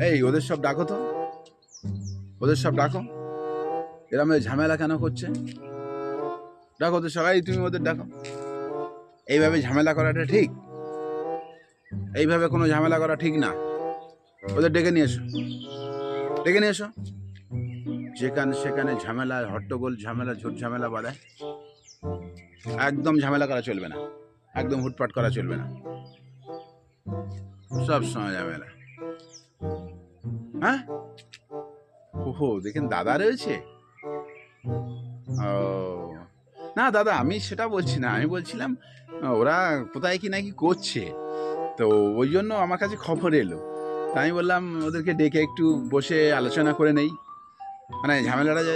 এই, ওদের সব ডাকো তো। ওদের সব ডাকো। এরম এই ঝামেলা কেন করছে? ডাকো ওদের সবাই, তুমি ওদের ডাকো। এইভাবে ঝামেলা করাটা ঠিক? এইভাবে কোনো ঝামেলা করা ঠিক না। ওদের ডেকে নিয়ে এসো। ডেকে নিয়ে এসো। যেখানে সেখানে ঝামেলা, হট্টগোল ঝামেলা, ঝুট ঝামেলা বাড়ায় একদম ঝামেলা করা চলবে না। একদম হুটপাট করা চলবে না। সব সময় ঝামেলা। হ্যাঁ? ওহো, দেখেন দাদা রয়েছে? ও, না দাদা, আমি সেটা বলছি না। আমি বলছিলাম, ওরা কোথায় কি নাকি করছে। তো ওই জন্য আমার কাছে খবর এলো। তা আমি বললাম, ওদেরকে ডেকে একটু বসে আলোচনা করে নেই। মানে ঝামেলাটা যে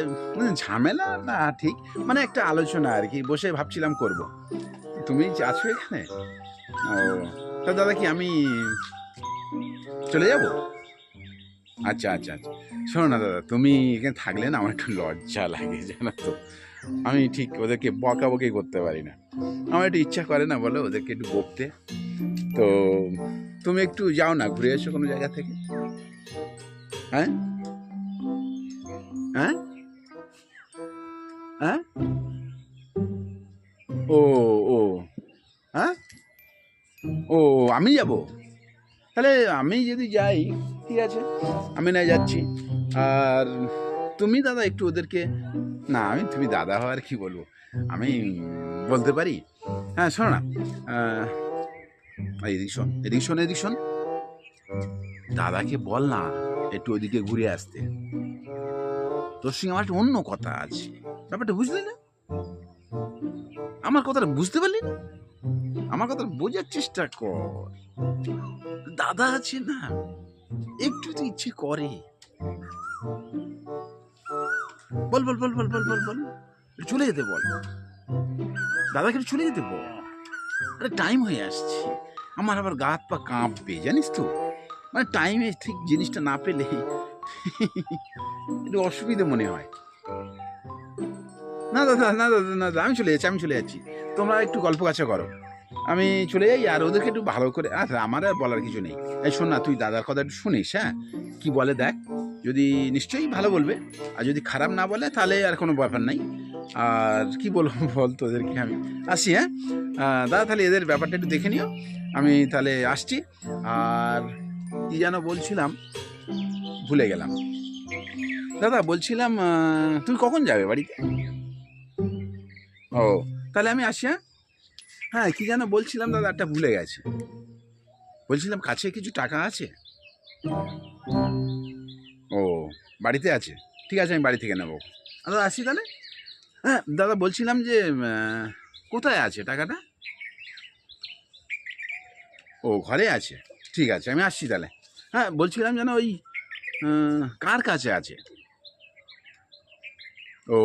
ঝামেলা না ঠিক মানে একটা আলোচনা আর কি, বসে ভাবছিলাম করব। তুমি আছো এখানে? ও, তা দাদা কি আমি চলে যাব? আচ্ছা আচ্ছা আচ্ছা। শোনো না দাদা, তুমি এখানে থাকলে না আমার একটু লজ্জা লাগে, জানো তো। আমি ঠিক ওদেরকে বকাবকি করতে পারি না। আমার একটু ইচ্ছা করে না বলো, ওদেরকে একটু বকতে। তো তুমি একটু যাও না, ঘুরে এসো কোনো জায়গা থেকে। হ্যাঁ? হ্যাঁ? হ্যাঁ? ও ও। হ্যাঁ? ও, আমি যাব? তাহলে আমি যদি যাই, ঠিক আছে? আমি না যাচ্ছি। আর তুমি দাদা একটু ওদেরকে, না, আমি, তুমি দাদা হওয়ার কি বলব? আমি বলতে পারি? হ্যাঁ শোনো না এদিক শোন এদিক শোন এদিক শোন। দাদাকে বল না, একটু ওদিকে ঘুরে আসতে। তোর সঙ্গে আমার একটা অন্য কথা আছে। ব্যাপারটা বুঝলি না? আমার কথাটা বুঝতে পারলি না? আমার কথা বোঝার চেষ্টা কর। দাদা আছে না, একটু তো ইচ্ছে করে। বল বল বল বল বল বল বল। চলে যেতে বল। দাদাকে একটু চলে যেতে বল। আরে টাইম হয়ে আসছে। আমার আবার গা হাত পা কাঁপবে, জানিস তো? মানে টাইমে ঠিক জিনিসটা না পেলে একটু অসুবিধে মনে হয়। না দাদা না দাদা না দাদা, আমি চলে যাচ্ছি, আমি চলে যাচ্ছি। তোমরা একটু গল্প কাছে করো। আমি চলে যাই আর ওদেরকে একটু ভালো করে আচ্ছা আমার আর বলার কিছু নেই। এই শোন না, তুই দাদার কথা একটু শুনিস হ্যাঁ? কি বলে দেখ, যদি নিশ্চয়ই ভালো বলবে, আর যদি খারাপ না বলে, তাহলে আর কোনো ব্যাপার নাই। আর কি বলব বল তোদেরকে আমি? আসি হ্যাঁ? দাদা, তাহলে এদের ব্যাপারটা একটু দেখে নিও। আমি তাহলে আসছি। আর কি যেন বলছিলাম, ভুলে গেলাম। দাদা, বলছিলাম তুমি কখন যাবে বাড়িতে? ও, তাহলে আমি আসি হ্যাঁ? হ্যাঁ কি যেন বলছিলাম দাদা, একটা ভুলে গেছে। বলছিলাম কাছে কিছু টাকা আছে? ও, বাড়িতে আছে। ঠিক আছে, আমি বাড়ি থেকে নেব। দাদা, আসি তাহলে? হ্যাঁ দাদা, বলছিলাম যে কোথায় আছে টাকাটা? ও, ঘরে আছে। ঠিক আছে, আমি আসছি তাহলে। হ্যাঁ বলছিলাম যেন ওই কার কাছে আছে? ও,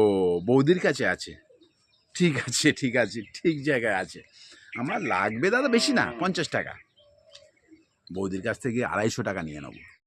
বৌদির কাছে আছে। ঠিক আছে ঠিক আছে, ঠিক জায়গায় আছে। আমার লাগবে দাদা বেশি না, পঞ্চাশ টাকা। বৌদির কাছ থেকে আড়াইশো টাকা নিয়ে নেব।